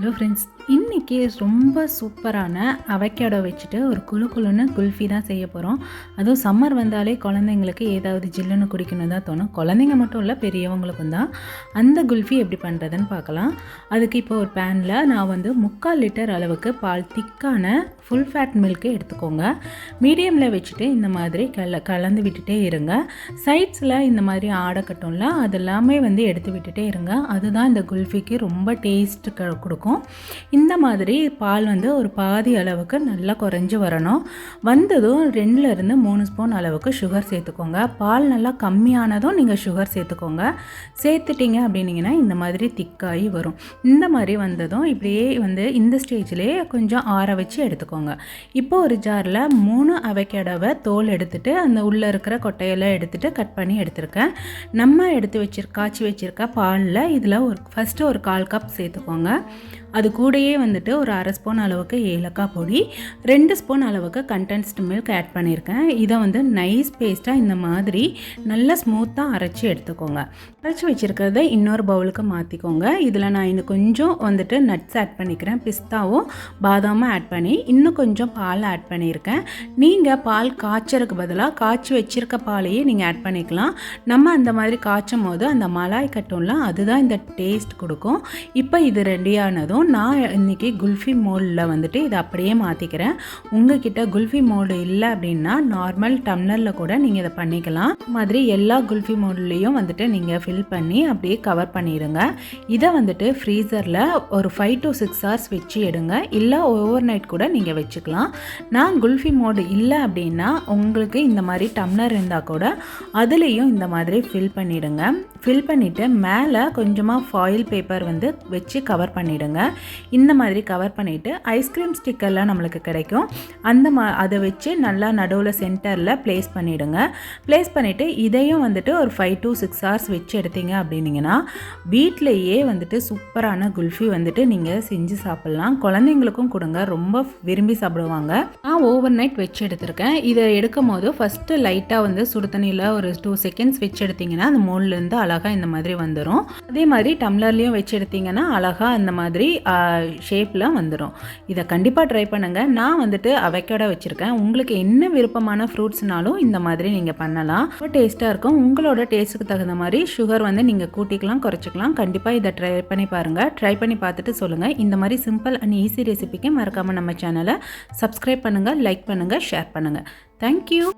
Hello friends இன்றைக்கி ரொம்ப சூப்பரான அவக்கேடோ வச்சுட்டு ஒரு குழு குழுன்னு குல்ஃபி தான் செய்ய போகிறோம் அதுவும் சம்மர் வந்தாலே குழந்தைங்களுக்கு ஏதாவது ஜில்லுன்னு குடிக்கணும் தான் தோணும். குழந்தைங்க மட்டும் இல்லை பெரியவங்களுக்கும் தான். அந்த குல்ஃபி எப்படி பண்ணுறதுன்னு பார்க்கலாம். அதுக்கு இப்போ ஒரு பேனில் நான் வந்து முக்கால் லிட்டர் அளவுக்கு பால் திக்கான ஃபுல் ஃபேட் மில்க்கு எடுத்துக்கோங்க. மீடியமில் வச்சுட்டு இந்த மாதிரி கல கலந்து விட்டுட்டே இருங்க. சைட்ஸில் இந்த மாதிரி ஆடை கட்டும்ல அதெல்லாமே வந்து எடுத்து விட்டுட்டே இருங்க. அதுதான் இந்த குல்ஃபிக்கு ரொம்ப டேஸ்ட் கொடுக்கும். இந்த மாதிரி பால் வந்து ஒரு பாதி அளவுக்கு நல்லா குறைஞ்சி வரணும். வந்ததும் ரெண்டுலேருந்து மூணு ஸ்பூன் அளவுக்கு சுகர் சேர்த்துக்கோங்க. பால் நல்லா கம்மியானதும் நீங்கள் சுகர் சேர்த்துக்கோங்க. சேர்த்துட்டீங்க அப்படின்னீங்கன்னா இந்த மாதிரி திக்காகி வரும். இந்த மாதிரி வந்ததும் இப்படியே வந்து இந்த ஸ்டேஜ்லேயே கொஞ்சம் ஆற வச்சு எடுத்துக்கோங்க. இப்போ ஒரு ஜாரில் மூணு அவைக்கடவை தோல் எடுத்துட்டு அந்த உள்ளே இருக்கிற கொட்டையெல்லாம் எடுத்துட்டு கட் பண்ணி எடுத்திருக்கேன். நம்ம எடுத்து வச்சிருக்க காய்ச்சி வச்சுருக்க பாலில் இதில் ஒரு ஃபஸ்ட்டு ஒரு கால் கப் சேர்த்துக்கோங்க. அது கூடயே வந்துட்டு ஒரு அரை ஸ்பூன் அளவுக்கு ஏலக்காய் பொடி ரெண்டு ஸ்பூன் அளவுக்கு கண்டென்ஸ்டு மில்க் ஆட் பண்ணியிருக்கேன். இதை வந்து நைஸ் பேஸ்ட்டாக இந்த மாதிரி நல்லா ஸ்மூத்தாக அரைச்சி எடுத்துக்கோங்க. அரைச்சி வச்சுருக்கிறத இன்னொரு பவுலுக்கு மாற்றிக்கோங்க இதில் நான் இன்னும் கொஞ்சம் வந்துட்டு நட்ஸ் ஆட் பண்ணிக்கிறேன். பிஸ்தாவும் பாதாமும் ஆட் பண்ணி இன்னும் கொஞ்சம் பால் ஆட் பண்ணியிருக்கேன். நீங்கள் பால் காய்ச்சறதுக்கு பதிலாக காய்ச்சி வச்சிருக்க பாலையே நீங்கள் ஆட் பண்ணிக்கலாம். நம்ம அந்த மாதிரி காய்ச்சும் போது அந்த மலாய் கட்டும்ல அதுதான் இந்த டேஸ்ட் கொடுக்கும். இப்போ இது ரெடியானதும் நான் இன்றைக்கி குல்ஃபி மோல்டில் வந்துட்டு இதை அப்படியே மாற்றிக்கிறேன் உங்ககிட்ட குல்ஃபி மோல்டு இல்லை அப்படின்னா நார்மல் டம்ளரில் கூட நீங்கள் இதை பண்ணிக்கலாம். மாதிரி எல்லா குல்ஃபி மோல்ட்லேயும் வந்துட்டு நீங்கள் ஃபில் பண்ணி அப்படியே கவர் பண்ணிடுங்க. இதை வந்துட்டு ஃப்ரீசரில் ஒரு ஃபைவ் டு சிக்ஸ் ஹவர்ஸ் வச்சு எடுங்க. இல்லை ஓவர் நைட் கூட நீங்கள் வச்சுக்கலாம். நான் குல்ஃபி மோடு இல்லை அப்படின்னா உங்களுக்கு இந்த மாதிரி டம்ளர் இருந்தால் கூட அதுலேயும் இந்த மாதிரி ஃபில் பண்ணிவிடுங்க ஃபில் பண்ணிவிட்டு மேலே கொஞ்சமாக ஃபாயில் பேப்பர் வந்து வச்சு கவர் பண்ணிவிடுங்க இந்த மாதிரி கவர் பண்ணிவிட்டு ஐஸ்கிரீம் ஸ்டிக்கர்லாம் நம்மளுக்கு கிடைக்கும். அந்த மா அதை வச்சு நல்லா நடுவில் சென்டரில் ப்ளேஸ் பண்ணிவிடுங்க ப்ளேஸ் பண்ணிவிட்டு இதையும் வந்துட்டு ஒரு ஃபைவ் டு சிக்ஸ் ஹவர்ஸ் வச்சு எடுத்தீங்க அப்படின்னீங்கன்னா வீட்டிலையே வந்துட்டு சூப்பரான குல்ஃபி வந்துட்டு நீங்கள் செஞ்சு சாப்பிட்லாம். குழந்தைங்களுக்கும் கொடுங்க. ரொம்ப விரும்பி சாப்பிடுவாங்க. நான் ஓவர் நைட் வச்சு எடுத்திருக்கேன். இதை எடுக்கும் போது ஃபஸ்ட்டு லைட்டாக வந்து சுடு தண்ணியில் ஒரு டூ செகண்ட்ஸ் வச்சு எடுத்திங்கன்னா அந்த மோல்லேருந்து அழகாக இந்த மாதிரி வந்துடும் அதே மாதிரி டம்ளர்லேயும் வச்சு எடுத்திங்கன்னா அழகாக மாதிரி மாதிரி ஷேப்பில் வந்துடும் இதை கண்டிப்பாக ட்ரை பண்ணுங்கள் நான் வந்துட்டு அவைக்கோட வச்சுருக்கேன். உங்களுக்கு என்ன விருப்பமான ஃப்ரூட்ஸ்னாலும் இந்த மாதிரி நீங்கள் பண்ணலாம். ரொம்ப டேஸ்ட்டாக இருக்கும். உங்களோட டேஸ்ட்டுக்கு தகுந்த மாதிரி சுகர் வந்து நீங்கள் கூட்டிக்கலாம் குறைச்சிக்கலாம். கண்டிப்பாக இதை ட்ரை பண்ணி பாருங்கள் ட்ரை பண்ணி பார்த்துட்டு சொல்லுங்கள் இந்த மாதிரி சிம்பிள் அண்ட் ஈஸி ரெசிபிக்கு மறக்காமல் நம்ம சேனலை சப்ஸ்கிரைப் பண்ணுங்கள் லைக் பண்ணுங்கள் ஷேர் பண்ணுங்கள் தேங்க்யூ